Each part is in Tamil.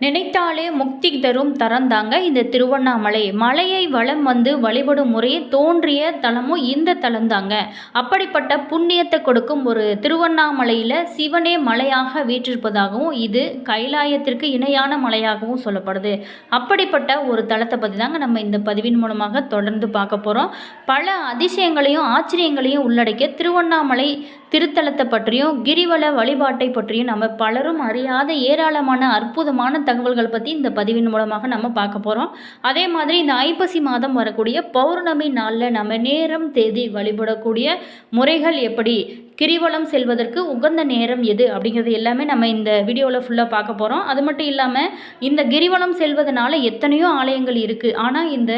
நினைத்தாலே முக்தி தரும் தரந்தாங்க இந்த திருவண்ணாமலை. மலையை வளம் வந்து வழிபடும் முறையே தோன்றிய தலமும் இந்த தலம்தாங்க. அப்படிப்பட்ட புண்ணியத்தை கொடுக்கும் ஒரு திருவண்ணாமலையில் சிவனே மலையாக வீற்றிருப்பதாகவும் இது கைலாயத்திற்கு இணையான மலையாகவும் சொல்லப்படுது. அப்படிப்பட்ட ஒரு தலத்தை பற்றி தாங்க நம்ம இந்த பதிவின் மூலமாக தொடர்ந்து பார்க்க போகிறோம் பல அதிசயங்களையும் ஆச்சரியங்களையும் உள்ளடக்கிய திருவண்ணாமலை திருத்தலத்தை பற்றியும் கிரிவல வழிபாட்டை பற்றியும் நம்ம பலரும் அறியாத ஏராளமான அற்புதமான தகவல்கள் பற்றி இந்த பதிவின் மூலமாக நம்ம பார்க்க போகிறோம் அதே மாதிரி இந்த ஐப்பசி மாதம் வரக்கூடிய பௌர்ணமி நாளில் நம்ம நேரம் தேதி வழிபடக்கூடிய முறைகள் எப்படி? கிரிவலம் செல்வதற்கு உகந்த நேரம் எது அப்படிங்கிறது எல்லாமே நம்ம இந்த வீடியோவில் ஃபுல்லாக பார்க்க போகிறோம் அது மட்டும் இல்லாமல் இந்த கிரிவலம் செல்வதனால எத்தனையோ ஆலயங்கள் இருக்குது ஆனால் இந்த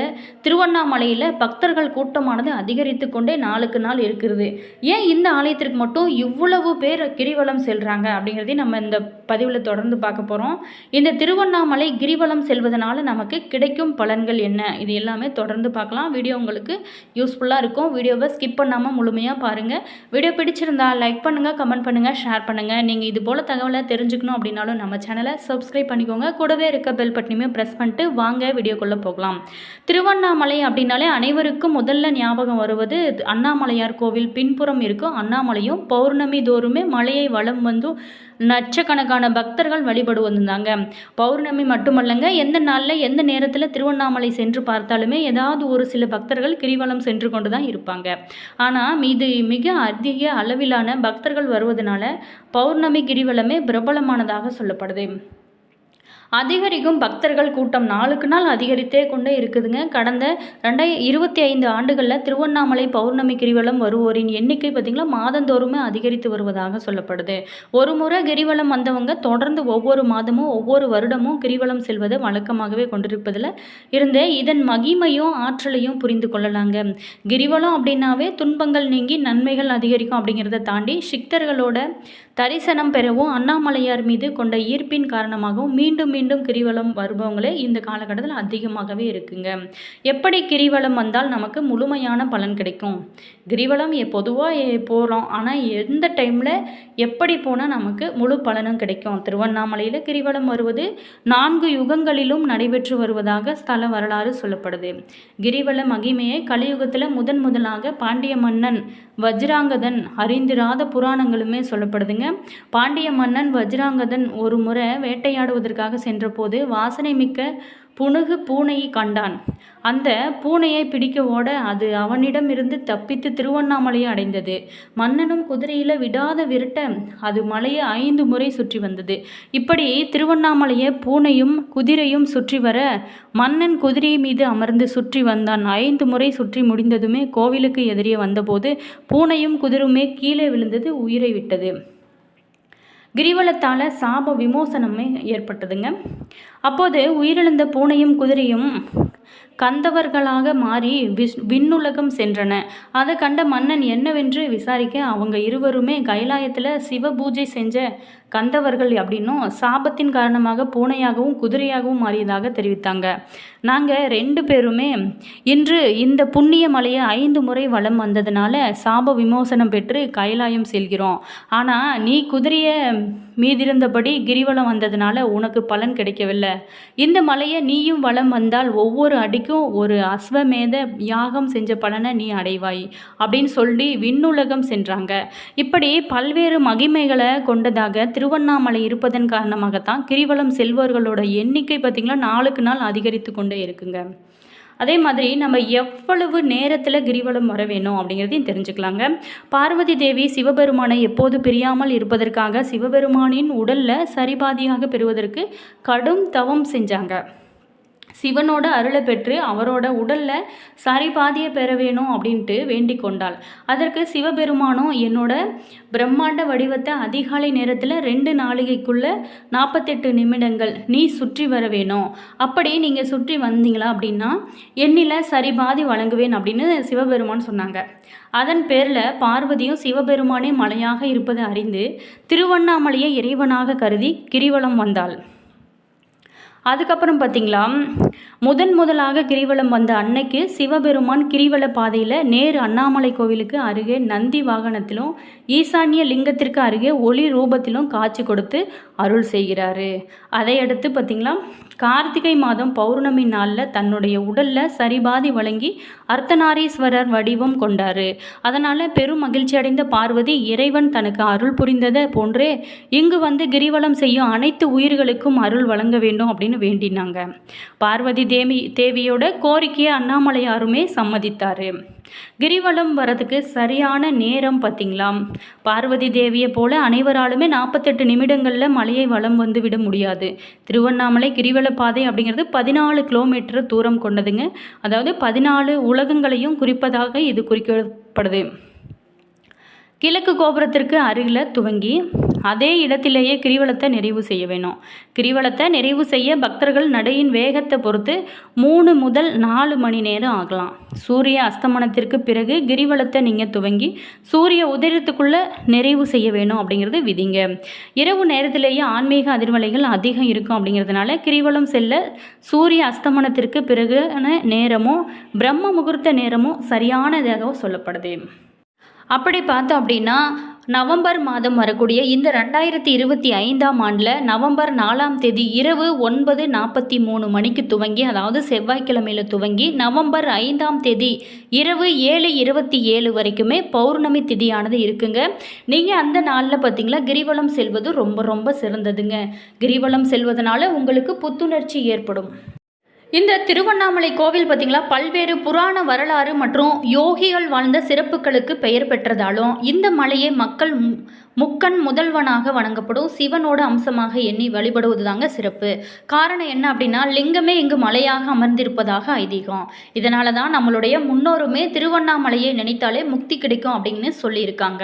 திருவண்ணாமலையில் பக்தர்கள் கூட்டமானது அதிகரித்து கொண்டே நாளுக்கு நாள் இருக்கிறது. ஏன் இந்த ஆலயத்திற்கு மட்டும் இவ்வளவு பேர் கிரிவலம் செல்கிறாங்க அப்படிங்கிறதையும் நம்ம இந்த பதிவில் தொடர்ந்து பார்க்க போகிறோம் இந்த திருவண்ணாமலை கிரிவலம் செல்வதனால நமக்கு கிடைக்கும் பலன்கள் என்ன? இது எல்லாமே தொடர்ந்து பார்க்கலாம். வீடியோ உங்களுக்கு யூஸ்ஃபுல்லாக இருக்கும். வீடியோவை ஸ்கிப் பண்ணாமல் முழுமையாக பாருங்கள் வீடியோ பிடிச்சிருந்தா லைக் பண்ணுங்கள் கமெண்ட் பண்ணுங்கள் ஷேர் பண்ணுங்கள் நீங்கள் இது போல் தகவலை தெரிஞ்சுக்கணும் அப்படின்னாலும் நம்ம சேனலை சப்ஸ்கிரைப் பண்ணிக்கோங்க. கூடவே இருக்க பெல் பட்டனையுமே ப்ரெஸ் பண்ணிட்டு வாங்க வீடியோக்குள்ளே போகலாம். திருவண்ணாமலை அப்படின்னாலே அனைவருக்கும் முதல்ல ஞாபகம் வருவது அண்ணாமலையார் கோவில் பின்புறம் இருக்கும் அண்ணாமலையும் பௌர்ணமி தோறுமே மலையை வளம் வந்து லட்சக்கணக்கான பக்தர்கள் வழிபடு வந்திருந்தாங்க. பௌர்ணமி மட்டுமல்லங்க எந்த நாளில் எந்த நேரத்தில் திருவண்ணாமலை சென்று பார்த்தாலுமே ஏதாவது ஒரு சில பக்தர்கள் கிரிவலம் சென்று கொண்டு தான் இருப்பாங்க. ஆனால் இது மிக அதிக அளவிலான பக்தர்கள் வருவதனால பௌர்ணமி கிரிவலமே பிரபலமானதாக சொல்லப்படுது. அதிகரிக்கும் பக்தர்கள் கூட்டம் நாளுக்கு நாள் அதிகரித்தே கொண்டே இருக்குதுங்க. கடந்த ரெண்டாயிர இருபத்தி ஐந்து ஆண்டுகளில் திருவண்ணாமலை பௌர்ணமி கிரிவலம் வருவோரின் எண்ணிக்கை பார்த்திங்களா மாதந்தோறுமே அதிகரித்து வருவதாக சொல்லப்படுது. ஒரு முறை கிரிவலம் வந்தவங்க தொடர்ந்து ஒவ்வொரு மாதமும் ஒவ்வொரு வருடமும் கிரிவலம் செல்வதை வழக்கமாகவே கொண்டிருப்பதில் இருந்தே இதன் மகிமையும் ஆற்றலையும் புரிந்து கொள்ளலாங்க. கிரிவலம் அப்படின்னாவே துன்பங்கள் நீங்கி நன்மைகள் அதிகரிக்கும் அப்படிங்கிறத தாண்டி சிக்தர்களோட தரிசனம் பெறவும் அண்ணாமலையார் மீது கொண்ட ஈர்ப்பின் காரணமாகவும் மீண்டும் மீண்டும் கிரிவலம் வருபவங்களே இந்த காலகட்டத்தில் அதிகமாகவே இருக்குங்க. எப்படி கிரிவலம் வந்தால் நமக்கு முழுமையான பலன் கிடைக்கும்? கிரிவலம் பொதுவாக போகிறோம் ஆனால் எந்த டைமில் எப்படி போனால் நமக்கு முழு பலனும் கிடைக்கும்? திருவண்ணாமலையில் கிரிவலம் வருவது நான்கு யுகங்களிலும் நடைபெற்று வருவதாக ஸ்தல வரலாறு சொல்லப்படுது. கிரிவல மகிமையை கலியுகத்தில் முதன் முதலாக பாண்டிய மன்னன் வஜ்ராங்கதன் அறிந்திராத புராணங்களுமே சொல்லப்படுதுங்க. பாண்டிய மன்னன் வஜ்ராங்கதன் ஒரு முறை வேட்டையாடுவதற்காக சென்றபோது வாசனை மிக்க புனுகு பூனையை கண்டான். அந்த பூனையை பிடிக்க ஓட அது அவனிடமிருந்து தப்பித்து திருவண்ணாமலையை அடைந்தது. மன்னனும் குதிரையில் விடாத விரட்ட அது மலையை ஐந்து முறை சுற்றி வந்தது. இப்படி திருவண்ணாமலையை பூனையும் குதிரையும் சுற்றி வர மன்னன் குதிரை மீது அமர்ந்து சுற்றி வந்தான். ஐந்து முறை சுற்றி முடிந்ததுமே கோவிலுக்கு எதிரே வந்தபோது பூனையும் குதிரையுமே கீழே விழுந்தது உயிரை விட்டது. கிரிவலத்தால் சாப விமோசனமே ஏற்பட்டதுங்க. அப்போது உயிரிழந்த பூனையும் குதிரையும் கந்தவர்களாக மாறி விஷ் விண்ணுலகம் சென்றன. அதை கண்ட மன்னன் என்னவென்று விசாரிக்க அவங்க இருவருமே கைலாயத்தில் சிவ பூஜை செஞ்ச கந்தவர்கள் அப்படின்னும் சாபத்தின் காரணமாக பூனையாகவும் குதிரையாகவும் மாறியதாக தெரிவித்தாங்க. நாங்கள் ரெண்டு பேருமே இன்று இந்த புண்ணிய மலையை ஐந்து முறை வளம் வந்ததுனால சாப விமோசனம் பெற்று கைலாயம் செல்கிறோம். ஆனால் நீ குதிரையை மீதிருந்தபடி கிரிவலம் வந்ததுனால உனக்கு பலன் கிடைக்கவில்லை. இந்த மலையை நீயும் வளம் வந்தால் ஒவ்வொரு அடிக்கும் ஒரு அஸ்வமேத யாகம் செஞ்ச பலனை நீ அடைவாய் அப்படின்னு சொல்லி விண்ணுலகம் சென்றாங்க. இப்படி பல்வேறு மகிமைகளை கொண்டதாக திரு திருவண்ணாமலை இருப்பதன் காரணமாகத்தான் கிரிவலம் செல்வர்களோட எண்ணிக்கை பார்த்திங்கன்னா நாளுக்கு நாள் அதிகரித்து கொண்டே இருக்குங்க. அதே மாதிரி நம்ம எவ்வளவு நேரத்தில் கிரிவலம் வர வேணும் அப்படிங்கிறதையும் தெரிஞ்சுக்கலாங்க. பார்வதி தேவி சிவபெருமானை எப்போது பிரியாமல் இருப்பதற்காக சிவபெருமானின் உடலில் சரிபாதியாக பெறுவதற்கு கடும் தவம் செஞ்சாங்க. சிவனோட அருளை பெற்று அவரோட உடலில் சரிபாதியை பெற வேணும் அப்படின்ட்டு வேண்டிக் கொண்டாள். அதற்கு சிவபெருமானும் என்னோட பிரம்மாண்ட வடிவத்தை அதிகாலை நேரத்தில் ரெண்டு நாளிகைக்குள்ளே நாற்பத்தெட்டு நிமிடங்கள் நீ சுற்றி வர வேணும். அப்படி நீங்கள் சுற்றி வந்தீங்களா அப்படின்னா எண்ணில் சரிபாதி வழங்குவேன் அப்படின்னு சிவபெருமான் சொன்னாங்க. அதன் பேரில் பார்வதியும் சிவபெருமானே மலையாக இருப்பதை அறிந்து திருவண்ணாமலையை இறைவனாக கருதி கிரிவலம் வந்தாள். அதுக்கப்புறம் பார்த்திங்களா? முதன் முதலாக கிரிவலம் வந்த அன்னைக்கு சிவபெருமான் கிரிவல பாதையில் நேரு அண்ணாமலை கோவிலுக்கு அருகே நந்தி வாகனத்திலும் ஈசான்ய லிங்கத்திற்கு அருகே ஒளி ரூபத்திலும் காட்சி கொடுத்து அருள் செய்கிறாரு. அதையடுத்து பார்த்திங்களா? கார்த்திகை மாதம் பௌர்ணமி நாளில் தன்னுடைய உடலில் சரிபாதி வழங்கி அர்த்தநாரீஸ்வரர் வடிவம் கொண்டார். அதனால் பெரும் மகிழ்ச்சி அடைந்த பார்வதி இறைவன் தனக்கு அருள் புரிந்ததை போன்றே இங்கு வந்து கிரிவலம் செய்யும் அனைத்து உயிர்களுக்கும் அருள் வழங்க வேண்டும் அப்படின்னு வேண்டினாங்க. பார்வதி தேவி தேவியோட கோரிக்கையை அண்ணாமலையாருமே சம்மதித்தார். கிரிவலம் வரதுக்கு சரியான நேரம் பார்த்திங்களா பார்வதி தேவியை போல அனைவராலுமே நாற்பத்தெட்டு நிமிடங்களில் மலையை வலம் வந்து விட முடியாது. திருவண்ணாமலை கிரிவல பாதை அப்படிங்கிறது பதினாலு கிலோமீட்டர் தூரம் கொண்டதுங்க. அதாவது பதினாலு உலகங்களையும் குறிப்பதாக இது குறிக்கப்படுது. கிழக்கு கோபுரத்திற்கு அருகில் துவங்கி அதே இடத்திலேயே கிரிவலத்தை நிறைவு செய்ய வேணும். கிரிவலத்தை நிறைவு செய்ய பக்தர்கள் நடையின் வேகத்தை பொறுத்து மூணு முதல் நாலு மணி நேரம் ஆகலாம். சூரிய அஸ்தமனத்திற்கு பிறகு கிரிவலத்தை நீங்கள் துவங்கி சூரிய உதயத்துக்குள்ளே நிறைவு செய்ய வேணும் அப்படிங்கிறது விதிங்க. இரவு நேரத்திலேயே ஆன்மீக அதிர்வலைகள் அதிகம் இருக்கும் அப்படிங்கிறதுனால கிரிவலம் செல்ல சூரிய அஸ்தமனத்திற்கு பிறகான நேரமும் பிரம்ம முகூர்த்த நேரமும் சரியானதாக சொல்லப்படுது. அப்படி பார்த்தோம் அப்படின்னா நவம்பர் மாதம் வரக்கூடிய இந்த ரெண்டாயிரத்தி இருபத்தி ஐந்தாம் ஆண்டில் நவம்பர் நாலாம் தேதி இரவு ஒன்பது நாற்பத்தி மூணு மணிக்கு துவங்கி அதாவது செவ்வாய்க்கிழமையில் துவங்கி நவம்பர் ஐந்தாம் தேதி இரவு ஏழு இருபத்தி ஏழு வரைக்குமே பௌர்ணமி திதியானது இருக்குங்க. நீங்கள் அந்த நாளில் பார்த்தீங்களா கிரிவலம் செல்வது ரொம்ப ரொம்ப சிறந்ததுங்க. கிரிவலம் செல்வதனால உங்களுக்கு புத்துணர்ச்சி ஏற்படும். இந்த திருவண்ணாமலை கோவில் பார்த்திங்களா? பல்வேறு புராண வரலாறு மற்றும் யோகிகள் வாழ்ந்த சிறப்புகளுக்கு பெயர் பெற்றதாலும் இந்த மலையை மக்கள் முக்கன் முதல்வனாக வணங்கப்படும் சிவனோட அம்சமாக எண்ணி வழிபடுவது தாங்க சிறப்பு. காரணம் என்ன அப்படின்னா லிங்கமே இங்கு மலையாக அமர்ந்திருப்பதாக ஐதீகம். இதனால தான் நம்மளுடைய முன்னோருமே திருவண்ணாமலையை நினைத்தாலே முக்தி கிடைக்கும் அப்படின்னு சொல்லியிருக்காங்க.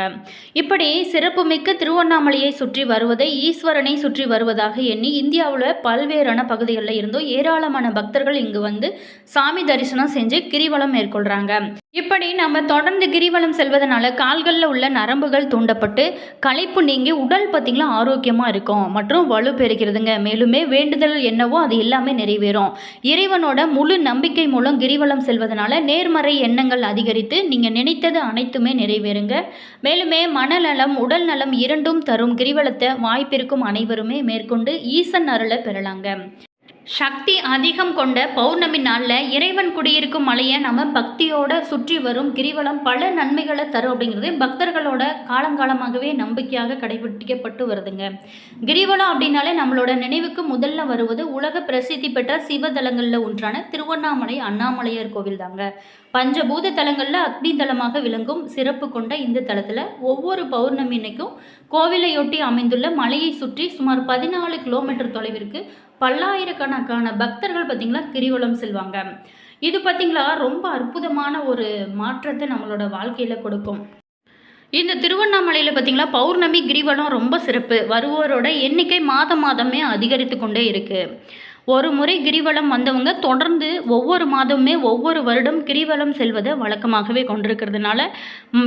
இப்படி சிறப்புமிக்க திருவண்ணாமலையை சுற்றி வருவதை ஈஸ்வரனை சுற்றி வருவதாக எண்ணி இந்தியாவில் பல்வேறான பகுதிகளில் இருந்தும் ஏராளமான பக்தர்கள் இங்கு வந்து சாமி தரிசனம் செஞ்சு கிரிவலம் மேற்கொள்கிறாங்க இப்படி நம்ம தொடர்ந்து கிரிவலம் செல்வதனால கால்களில் உள்ள நரம்புகள் தூண்டப்பட்டு களைப்பு நீங்கி உடல் பார்த்திங்களா ஆரோக்கியமாக இருக்கும். மற்றும் வலு பெறுகிறதுங்க மேலுமே வேண்டுதல் என்னவோ அது எல்லாமே நிறைவேறும். இறைவனோட முழு நம்பிக்கை மூலம் கிரிவலம் செல்வதனால நேர்மறை எண்ணங்கள் அதிகரித்து நீங்கள் நினைத்தது அனைத்துமே நிறைவேறுங்க. மேலுமே மனநலம் உடல் நலம் இரண்டும் தரும் கிரிவலத்தை வாய்ப்பிருக்கும் அனைவருமே மேற்கொண்டு ஈசன் அருளை பெறலாங்க. சக்தி அதிகம் கொண்ட பௌர்ணமி நாளில் இறைவன் குடியிருக்கும் மலையை நம்ம பக்தியோட சுற்றி வரும் கிரிவலம் பல நன்மைகளை தரும் அப்படிங்கிறது பக்தர்களோட காலங்காலமாகவே நம்பிக்கையாக கடைபிடிக்கப்பட்டு வருதுங்க. கிரிவலம் அப்படின்னாலே நம்மளோட நினைவுக்கு முதல்ல வருவது உலக பிரசித்தி பெற்ற சிவதலங்களில் ஒன்றான திருவண்ணாமலை அண்ணாமலையார் கோவில் தாங்க. பஞ்சபூத தலங்களில் அக்னி தலமாக விளங்கும் சிறப்பு கொண்ட இந்த தலத்தில் ஒவ்வொரு பௌர்ணமி இன்னைக்கும் கோவிலையொட்டி அமைந்துள்ள மலையை சுற்றி சுமார் பதினாலு கிலோமீட்டர் தொலைவிற்கு பல்லாயிரக்கணக்கான பக்தர்கள் பார்த்திங்களா கிரிவலம் செல்வாங்க. இது பார்த்திங்களா ரொம்ப அற்புதமான ஒரு மாற்றத்தை நம்மளோட வாழ்க்கையில் கொடுக்கும். இந்த திருவண்ணாமலையில் பார்த்திங்களா பௌர்ணமி கிரிவலம் ரொம்ப சிறப்பு. வருவோரோட எண்ணிக்கை மாதம் மாதமே அதிகரித்து கொண்டே இருக்குது ஒரு முறை கிரிவலம் வந்தவங்க தொடர்ந்து ஒவ்வொரு மாதமுமே ஒவ்வொரு வருடம் கிரிவலம் செல்வதை வழக்கமாகவே கொண்டிருக்கிறதுனால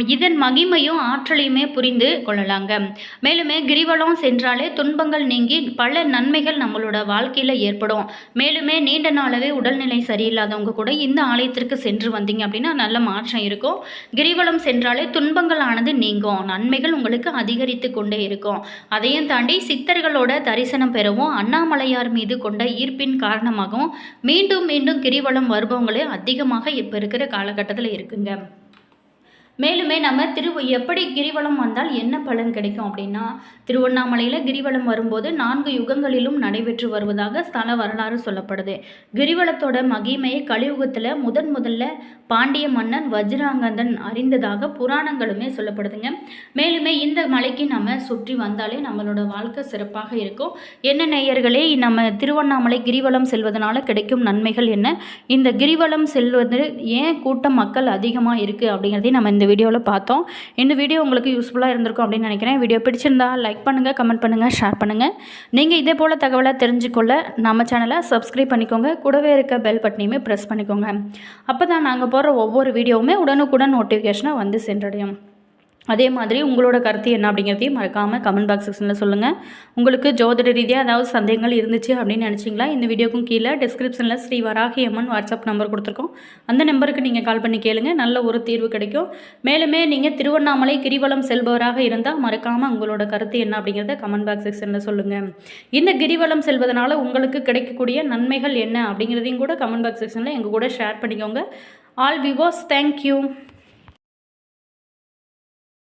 இதன் மகிமையும் ஆற்றலையுமே புரிந்து கொள்ளலாங்க. மேலுமே கிரிவலம் சென்றாலே துன்பங்கள் நீங்கி பல நன்மைகள் நம்மளோட வாழ்க்கையில் ஏற்படும். மேலுமே நீண்ட நாளாகவே உடல்நிலை சரியில்லாதவங்க கூட இந்த ஆலயத்திற்கு சென்று வந்தீங்க அப்படின்னா நல்ல மாற்றம் இருக்கும். கிரிவலம் சென்றாலே துன்பங்கள் ஆனது நீங்கும். நன்மைகள் உங்களுக்கு அதிகரித்து கொண்டே இருக்கும். அதையும் தாண்டி சித்தர்களோட தரிசனம் பெறவும் அண்ணாமலையார் மீது கொண்ட ஈர்ப்பு ஈர்ப்பின் காரணமாகவும் மீண்டும் மீண்டும் கிரிவலம் வருபவங்களே அதிகமாக இப்போ இருக்கிற காலகட்டத்தில் இருக்குங்க. மேலுமே நம்ம திரு எப்படி கிரிவலம் வந்தால் என்ன பலன் கிடைக்கும் அப்படின்னா திருவண்ணாமலையில் கிரிவலம் வரும்போது நான்கு யுகங்களிலும் நடைபெற்று வருவதாக ஸ்தல வரலாறு சொல்லப்படுது. கிரிவலத்தோட மகிமையை கலியுகத்தில் முதன் முதல்ல பாண்டிய மன்னன் வஜ்ராங்கந்தன் அறிந்ததாக புராணங்களுமே சொல்லப்படுதுங்க. மேலுமே இந்த மலைக்கு நம்ம சுற்றி வந்தாலே நம்மளோட வாழ்க்கை சிறப்பாக இருக்கும். என்ன நேயர்களே நம்ம திருவண்ணாமலை கிரிவலம் செல்வதனால கிடைக்கும் நன்மைகள் என்ன? இந்த கிரிவலம் செல்வது ஏன் கூட்டம் மக்கள் அதிகமாக இருக்குது அப்படிங்கிறதையும் நம்ம இந்த இந்த வீடியோவில் பார்த்தோம். இந்த வீடியோ உங்களுக்கு யூஸ்ஃபுல்லாக இருந்திருக்கும் அப்படின்னு நினைக்கிறேன். வீடியோ பிடிச்சிருந்தா லைக் பண்ணுங்கள் கமெண்ட் பண்ணுங்கள் ஷேர் பண்ணுங்கள் நீங்கள் இதே போல் தகவலை தெரிஞ்சுக்கொள்ள நம்ம சேனலை சப்ஸ்கிரைப் பண்ணிக்கோங்க. கூடவே இருக்க பெல் பட்டனையுமே ப்ரெஸ் பண்ணிக்கோங்க. அப்போ தான் நாங்கள் போடுற ஒவ்வொரு வீடியோவுமே உடனுக்குடன் நோட்டிஃபிகேஷனாக வந்து சென்றடையும். அதே மாதிரி உங்களோட கருத்து என்ன அப்படிங்கிறதையும் மறக்காமல் கமெண்ட் பாக்ஸ் செக்ஷனில் சொல்லுங்கள் உங்களுக்கு ஜோதிட ரீதியாக ஏதாவது சந்தேகங்கள் இருந்துச்சு அப்படின்னு நினச்சிங்களா? இந்த வீடியோக்கும் கீழே டிஸ்கிரிப்ஷனில் ஸ்ரீ வராகி அம்மன் வாட்ஸ்அப் நம்பர் கொடுத்துருக்கோம். அந்த நம்பருக்கு நீங்கள் கால் பண்ணி கேளுங்க. நல்ல ஒரு தீர்வு கிடைக்கும். மேலுமே நீங்கள் திருவண்ணாமலை கிரிவலம் செல்பவராக இருந்தால் மறக்காமல் உங்களோட கருத்து என்ன அப்படிங்கிறத கமெண்ட் பாக்ஸ் செக்ஷனில் சொல்லுங்கள் இந்த கிரிவலம் செல்வதனால் உங்களுக்கு கிடைக்கக்கூடிய நன்மைகள் என்ன அப்படிங்கிறதையும் கூட கமெண்ட் பாக்ஸ் செக்ஷனில் எங்கள் கூட ஷேர் பண்ணிக்கோங்க. All விவோஸ் thank you